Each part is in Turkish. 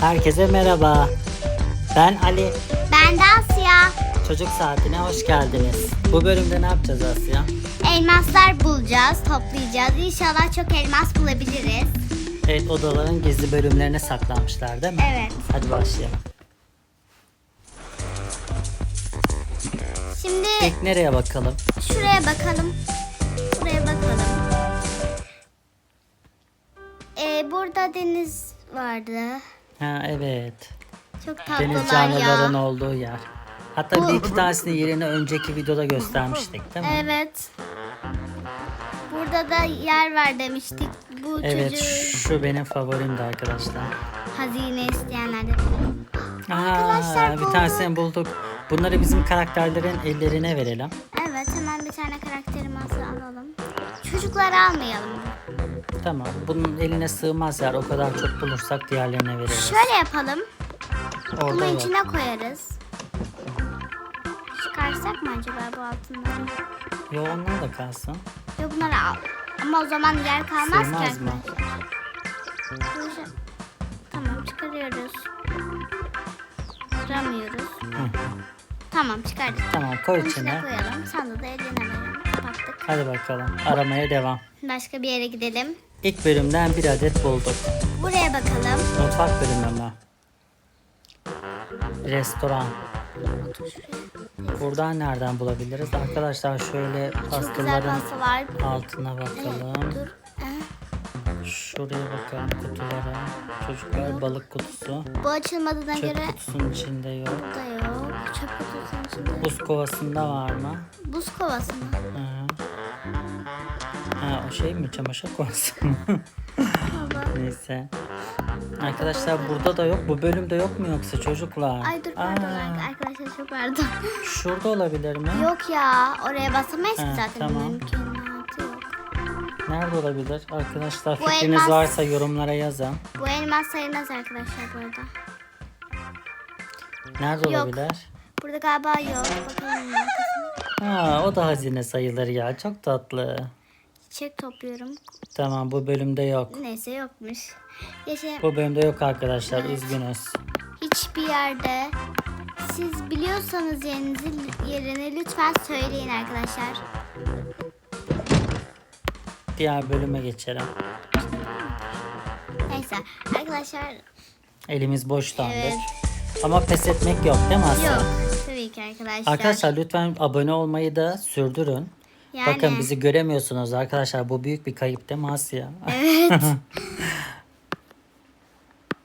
Herkese merhaba. Ben Ali. Ben de Asya. Çocuk Saati'ne hoş geldiniz. Bu bölümde ne yapacağız Asya? Elmaslar bulacağız, toplayacağız. İnşallah çok elmas bulabiliriz. Evet odaların gizli bölümlerine saklanmışlar değil mi? Evet. Hadi başlayalım. Şimdi İlk nereye bakalım? şuraya bakalım. Buraya bakalım. Ee, burada deniz vardı. Ha evet. Çok Deniz tatlılar canlıların ya. olduğu yer. Hatta Bu- bir iki tanesini yerini önceki videoda göstermiştik değil mi? Evet. Burada da yer var demiştik. Bu Evet çocuğu şu benim favorimdi arkadaşlar. hazine isteyenlerde. Aa, Arkadaşlar bir bulduk. tanesini bulduk. Bunları bizim karakterlerin ellerine verelim. Evet hemen bir tane karakterimizi alalım. Çocukları almayalım. Tamam. Bunun eline sığmaz yer. O kadar çok bulursak diğerlerine veririz. Şöyle yapalım. Orada Bunun içine koyarız. Çıkarsak mı acaba bu altınları? Yo onlar da kalsın. Yok bunları al. Ama o zaman yer kalmaz ki Sığmaz mı? arkadaşlar. Böyle- Tamam çıkarıyoruz. Kıramıyoruz. Tamam çıkardık. Tamam koy Bunun içine içine. koyalım. Sandığı da eline. Hadi bakalım. Aramaya devam. Başka bir yere gidelim. İlk bölümden bir adet bulduk. Buraya bakalım. Mutfak bölümü mü? Restoran. Buradan nereden bulabiliriz? Arkadaşlar şöyle pastaların pastalar. altına bakalım. Dur. Şuraya bakalım kutulara. Çocuklar balık kutusu. Bu açılmadığına Çöp göre kutusunun içinde yok. da yok. Çöp kutusunun içinde. Buz kovasında var mı? Buz kovası mı? Hı. Ha, o şey mi? Çamaşır mı? Neyse. Arkadaşlar burada da yok. Bu bölümde yok mu yoksa çocuklar? Ay dur pardon Aa, arkadaşlar çok pardon. Şurada olabilir mi? yok ya oraya basamayız ki Ha, zaten. tamam. Mümkünatı yok. Nerede olabilir? Arkadaşlar Bu fikriniz elmas- varsa yorumlara yazın. Bu elmas sayılmaz arkadaşlar bu arada. Nerede Yok. olabilir? Burada galiba yok. Bakalım arkasına. Ha, o da hazine sayılır ya. Çok tatlı. Çiçek topluyorum. Tamam bu bölümde yok. Neyse yokmuş. Yaşa Bu bölümde yok arkadaşlar. Üzgünüz. hiçbir yerde siz biliyorsanız yerinizi yerini lütfen söyleyin arkadaşlar. Diğer bölüme geçelim. Neyse arkadaşlar Elimiz boş dandık. Evet. Ama pes etmek yok değil mi Asya? yok tabii ki arkadaşlar. Arkadaşlar lütfen abone olmayı da sürdürün. Yani- Bakın bizi göremiyorsunuz arkadaşlar. Bu büyük bir kayıp değil mi Asya? Evet.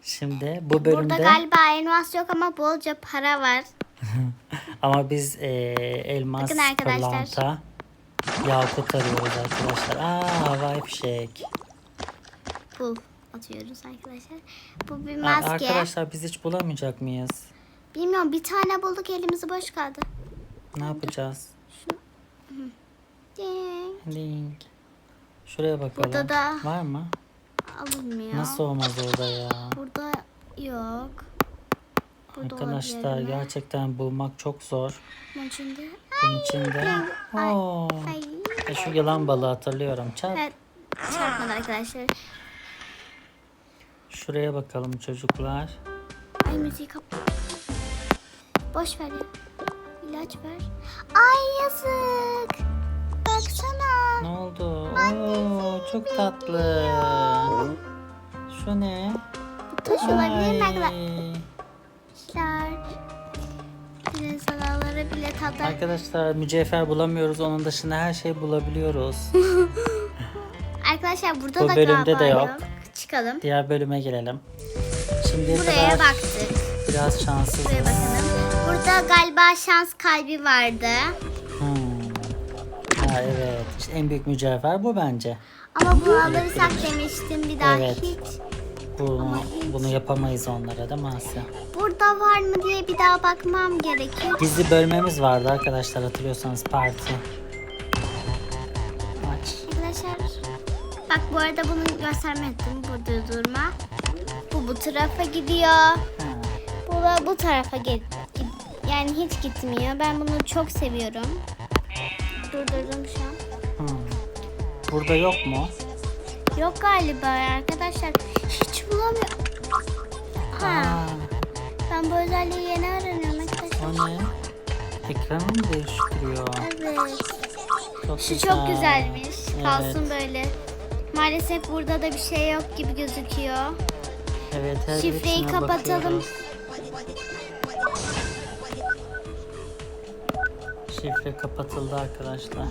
Şimdi bu bölümde Burada galiba elmas yok ama bolca para var. ama biz e, elmas, Bakın pırlanta, yakut arıyoruz arkadaşlar. Aa havai fişek. Pul atıyoruz arkadaşlar. Bu bir maske. Arkadaşlar biz hiç bulamayacak mıyız? Bilmiyorum bir tane bulduk elimizi boş kaldı. Ne yapacağız? Ding. Link. Şuraya bakalım. Burada da- Var mı? Alınmıyor. Nasıl olmaz orada ya? Burada yok. Burada Arkadaşlar gerçekten bulmak çok zor. Bunun içinde. Bunun içinde. Ay. Oo. Ay. E, şu yılan balığı hatırlıyorum. Çarp. Evet. Çarpmadı arkadaşlar. Şuraya bakalım çocuklar. Ay müziği kap. Boş ver ya. İlaç ver. Ay yazık. Ne oldu? Oo, çok tatlı. Şu ne? Bu taş olabilir mi arkadaşlar? Dinozorları bile tatlı. Arkadaşlar mücevher bulamıyoruz. Onun dışında her şey bulabiliyoruz. Arkadaşlar burada Bu da bölümde de yok. yok. Çıkalım. Diğer bölüme gelelim. Şimdiye Buraya kadar baktık. biraz. Buraya bakalım. Burada galiba şans kalbi vardı. En büyük mücevher bu bence. Ama bunu alırsak demiştim bir daha Evet. hiç. Bunu, bunu yapamayız onlara değil mi Asya? Burada var mı diye bir daha bakmam gerekiyor. Gizli bölmemiz vardı arkadaşlar hatırlıyorsanız parti. Aç. Arkadaşlar bak bu arada bunu gösterme ettim. Burada durma. Bu bu tarafa gidiyor. Ha. Bu da bu tarafa git. git- Yani hiç gitmiyor. Ben bunu çok seviyorum. Durdurdum şu an. Burada yok mu? Yok galiba arkadaşlar. Hiç bulamıyorum. Ha. Ben bu özelliği yeni öğreniyorum arkadaşlar. O ne? Ekranı mı değiştiriyor? Evet. Çok Şu çok güzelmiş. Kalsın böyle. Maalesef burada da bir şey yok gibi gözüküyor. Evet, her Şifreyi kapatalım. bakıyoruz. Şifre kapatıldı arkadaşlar.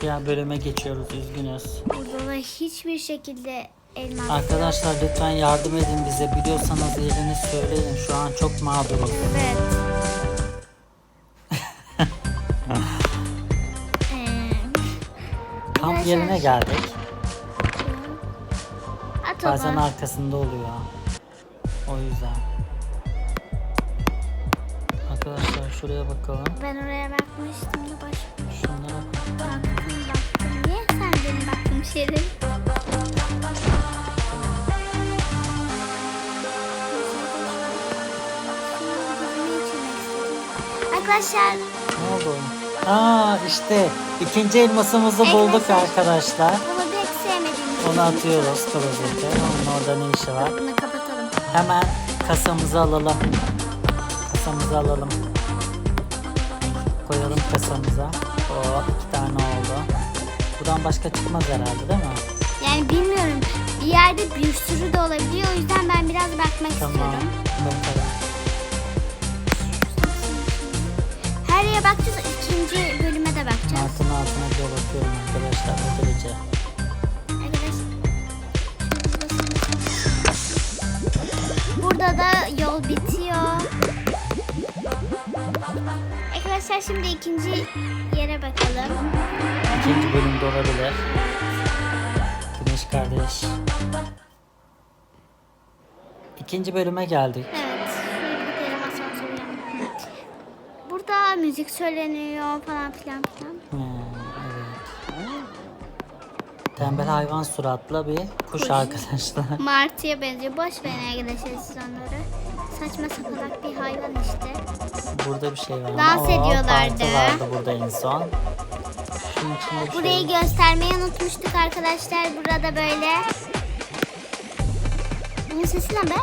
Diğer bölüme geçiyoruz üzgünüz. Burada da hiçbir şekilde elmas Arkadaşlar lütfen yardım edin bize. Biliyorsanız yerini söyleyin. Şu an çok mağduruz. Evet. Ee, Kamp Arkadaşlar- yerine geldik. At Bazen onu. arkasında oluyor. O yüzden. Arkadaşlar şuraya bakalım. Ben oraya bakmıştım da baş Şunlara bak. Şeyleri? Arkadaşlar Ne oldu? Aa işte ikinci elmasımızı bulduk arkadaşlar. bunu pek sevmediğim Onu atıyoruz klozete. Onun orada ne işi var? Bunu kapatalım. Hemen kasamızı alalım. Kasamızı alalım. Koyalım kasamıza. Hop iki tane oldu. Buradan başka çıkmaz herhalde değil mi? Yani bilmiyorum. Bir yerde bir sürü de olabiliyor. O yüzden ben biraz bakmak Tamam. istiyorum. Bakalım. Her yere bakacağız. ikinci bölüme de bakacağız. Altına altına bir bakıyorum arkadaşlar bu derece. Arkadaşlar. Burada da yol bitiyor. Arkadaşlar şimdi ikinci. İkinci bölümde olabilir. Güneş kardeş. İkinci bölüme geldik. Evet. Burada müzik söyleniyor falan filan filan. Hmm, evet. Tembel hayvan suratlı bir kuş, Kuş. arkadaşlar. Martıya benziyor. Boş verin arkadaşlar siz onları. Saçma sapan bir hayvan işte. Burada bir şey var. Dans Oo, ediyorlardı. Parti vardı burada en son. Şunun içinde bir Burayı şey. göstermeyi unutmuştuk arkadaşlar. Burada böyle. Bunun sesi ne be?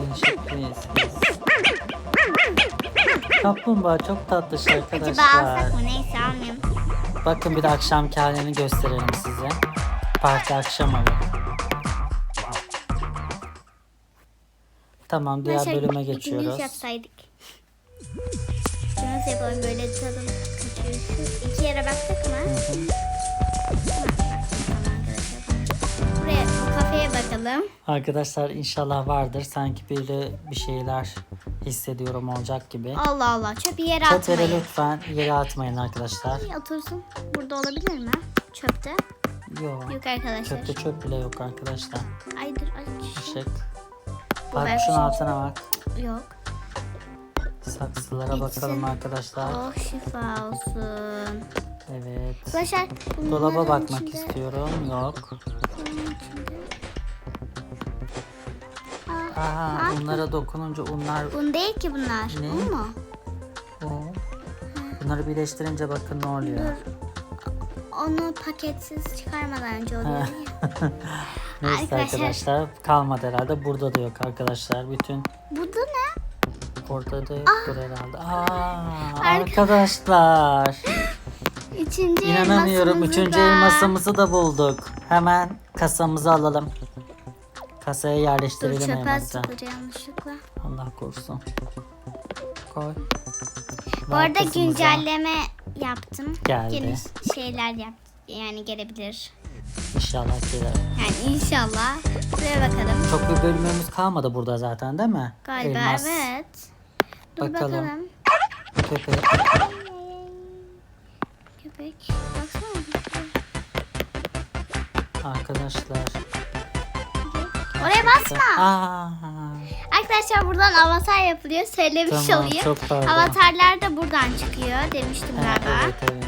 Değişik bir. Kaplumbağa çok tatlış Acaba arkadaşlar. alsak mı? Neyse almayayım. Bakın bir de akşamki halini gösterelim size. Parti akşamı. Tamam diğer Mesela bölüme geçiyoruz. yapsaydık. Nasıl yapalım böyle tadım kaçıyor. Şu İki yere baktık mı? Buraya bu kafeye bakalım. Arkadaşlar inşallah vardır. Sanki böyle bir şeyler hissediyorum olacak gibi. Allah Allah çöpü yere Çöpleri atmayın. lütfen yere atmayın arkadaşlar. Ay, Otursun. Burada olabilir mi? Çöpte. Yok. Yok arkadaşlar. Çöpte çöp bile yok arkadaşlar. Ay dur ay. şu- Işık. Bak şunun şey- altına bak. Yok. Saksılara bakalım arkadaşlar. Oh şifa olsun. Evet. Arkadaşlar Dolaba bakmak içinde- istiyorum. Yok. içinde- Aa, Aha ne bunlara dokununca unlar Un değil ki bunlar. Ne? Un mu? o. Bunları birleştirince bakın ne oluyor. Dur. Onu paketsiz çıkarmadan önce oluyor. Neyse Arkadaşlar- arkadaşlar kalmadı herhalde. Burada da yok arkadaşlar. Bütün Bu da ne? Orada da yoktur herhalde. Aa, Arka- arkadaşlar. Üçüncü İnanamıyorum. elmasımızı Üçüncü da- elmasımızı da bulduk. Hemen kasamızı alalım. Kasaya Dur yerleştirelim çöpe elması. atılır yanlışlıkla. Allah korusun. Koy. Bu Ver arada kızımıza. güncelleme yaptım. Geldi. Yeni şeyler yap yani gelebilir. İnşallah gelir. Yani inşallah. Buraya bakalım. Çok bir bölümümüz kalmadı burada zaten değil mi? Galiba Elmas, evet. Dur Bakalım. bakalım. köpek. Köpek. Baksana. Arkadaşlar. Oraya basma. Aa, Arkadaşlar buradan avatar yapılıyor. Söylemiş Tamam, olayım. çok pardon. Avatarlar da buradan çıkıyor demiştim ha, galiba. evet evet.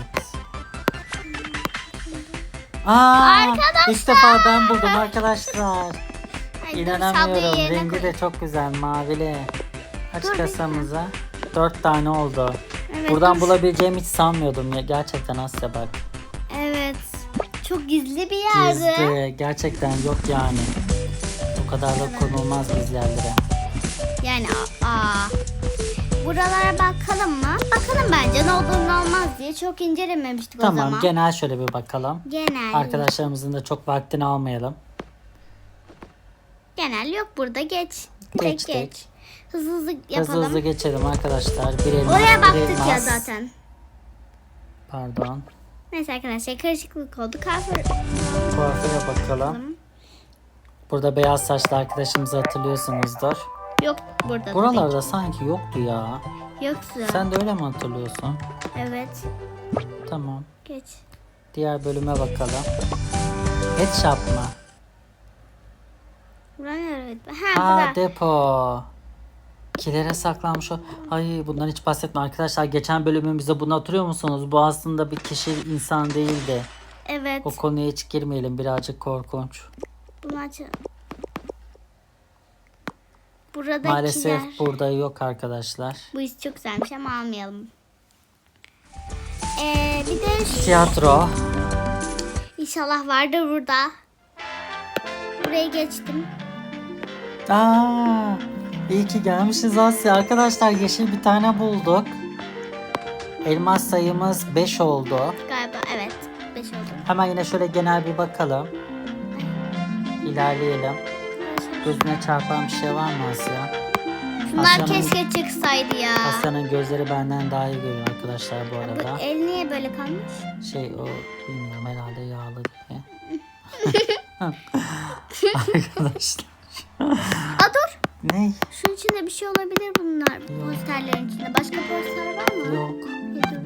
Aa, Arkadaşlar. ilk defa ben buldum arkadaşlar. Ay, dur, İnanamıyorum. sablayı yerine Rengi koy. de çok güzel mavili. Aç Dur, kasamıza. Dört tane oldu. Evet, Buradan dur. bulabileceğimi hiç sanmıyordum ya. Gerçekten Asya bak. Evet. Çok gizli bir yerdi. Gizli. Gerçekten yok yani. O kadar da konulmaz biz yerlere. Yani aa. Buralara bakalım mı? Bakalım bence ne olur ne olmaz diye çok incelememiştik o Tamam zaman. genel şöyle bir bakalım. Genel. Arkadaşlarımızın da çok vaktini almayalım. Genel yok burada geç. Tek Geçtik. geç. Hızlı hızlı Hızlı yapalım. hızlı geçelim arkadaşlar. Bir elmas, Oraya bir baktık ya elmas. zaten. Pardon. Neyse arkadaşlar karışıklık oldu. Kuaför Kuaföre bakalım. Burada beyaz saçlı arkadaşımızı hatırlıyorsunuzdur. yok burada. da Buralarda sanki yoktu ya. Yoksa. Sen de öyle mi hatırlıyorsun? Evet. Tamam. Geç. Diğer bölüme bakalım. Headshot mı? Bura nerede? Ha Ha depo. Kilere saklanmış o. Ay bundan hiç bahsetme arkadaşlar. Geçen bölümümüzde bunu hatırlıyor musunuz? Bu aslında bir kişi insan değildi. Evet. O konuya hiç girmeyelim. Birazcık korkunç. Bunu aç. Buradakiler. Maalesef burada yok arkadaşlar. Bu iş çok güzelmiş ama almayalım. Ee, bir de şu- Tiyatro. inşallah vardır burada. Buraya geçtim. Aa, iyi ki gelmişiz Asya. Arkadaşlar yeşil bir tane bulduk. Elmas sayımız 5 oldu. Galiba evet. 5 oldu. Hemen yine şöyle genel bir bakalım. İlerleyelim. Gözüne çarpan bir şey var mı Asya? Bunlar Asya'nın- keşke çıksaydı ya. Asya'nın gözleri benden daha iyi görüyor arkadaşlar bu Bu arada. el niye böyle kalmış? Şey o bilmiyorum herhalde yağlı diye. arkadaşlar. Aa dur. Ne? Şunun içinde bir şey olabilir bunlar. Posterlerin içinde. Başka poster var mı? Yok. Dur.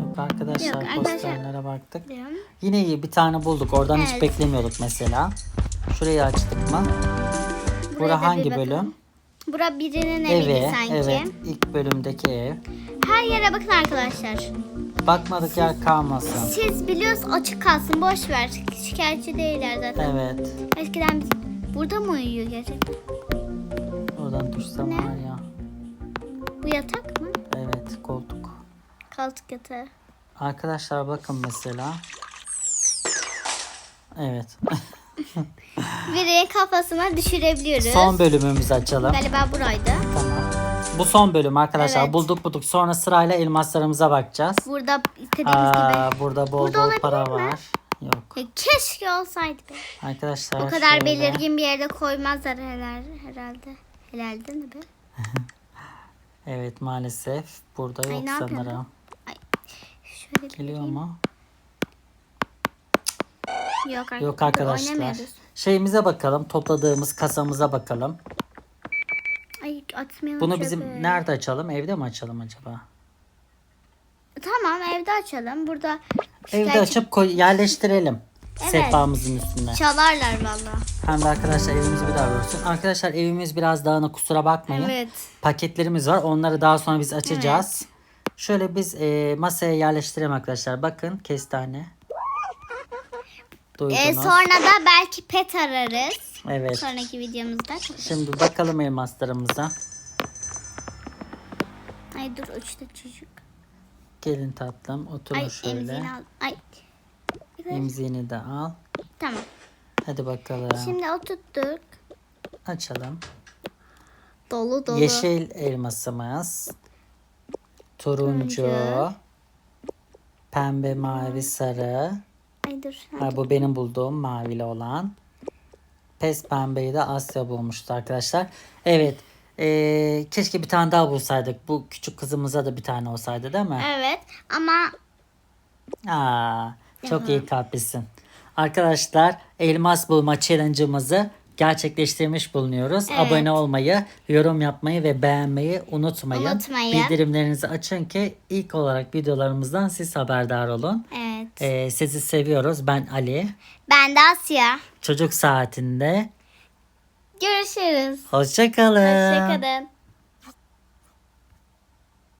Yok arkadaşlar Yok, arkadaşlar. posterlere baktık. Diyorum. Yine iyi bir tane bulduk. Oradan hiç Evet. beklemiyorduk mesela. Şurayı açtık mı? Buraya da Bura bir hangi bakalım. bölüm? Bura birinin evi Evi. sanki. Evet. ilk bölümdeki ev. Her yere bakın arkadaşlar. Bakmadık yer kalmasın. Siz biliyoruz açık kalsın boş ver. Şikayetçi değiller zaten. Evet. Eskiden biz burada mı uyuyor gerçekten? Oradan düşsem Ne? var ya. Bu yatak mı? Evet koltuk. Koltuk yatağı. Arkadaşlar bakın mesela. Evet. Birinin kafasına düşürebiliyoruz. son bölümümüzü açalım. Galiba buraydı. Tamam. Bu son bölüm arkadaşlar. Evet. Bulduk bulduk. Sonra sırayla elmaslarımıza bakacağız. Burada istediğimiz Aa, gibi. burada bol Burada bol para mi? var. Yok. Ya keşke olsaydı be. Arkadaşlar O kadar şöyle. belirgin bir yerde koymazlar herhalde. Herhalde. Herhalde mi be? Evet maalesef burada Ay, yok sanırım. Şöyle bir Geliyor mu? Yok, Yok arkadaşlar. Şeyimize bakalım. Topladığımız kasamıza bakalım. Ay Bunu bizim nerede açalım? Evde mi açalım acaba? Tamam evde açalım. Burada Evde şikayetçi- açıp koy, yerleştirelim. Evet. Sehpamızın üstüne. çalarlar valla. Hem de arkadaşlar evimizi bir daha görsün. Arkadaşlar evimiz biraz dağınık kusura bakmayın. Evet. Paketlerimiz var. Onları daha sonra biz açacağız. Şöyle biz e, masaya yerleştirelim arkadaşlar. Bakın kestane. Duydunuz. Ee, sonra da belki pet ararız. Evet. Sonraki videomuzda. Şimdi bakalım elmaslarımıza. Ay dur uçta çocuk. Gelin tatlım oturun Ay şöyle. emziğini al. Ay. İmzini de al. Tamam. Hadi bakalım. Şimdi oturttuk. Açalım. Dolu dolu. Yeşil elmasımız. Turuncu. Turuncu. Pembe, mavi, sarı. Ay dur. Ha, bu benim bulduğum mavili olan. Pes pembeyi de Asya bulmuştu arkadaşlar. Evet. Eee, keşke bir tane daha bulsaydık. Bu küçük kızımıza da bir tane olsaydı değil mi? Evet ama Aa, çok iyi kalplisin. Arkadaşlar elmas bulma challenge'ımızı gerçekleştirmiş bulunuyoruz. Evet. Abone olmayı, yorum yapmayı ve beğenmeyi unutmayın. Unutmayın. Bildirimlerinizi açın ki ilk olarak videolarımızdan siz haberdar olun. evet. Ee, sizi seviyoruz. Ben Ali. Ben de Asya. Çocuk saatinde. Görüşürüz. Hoşçakalın. Hoşçakalın.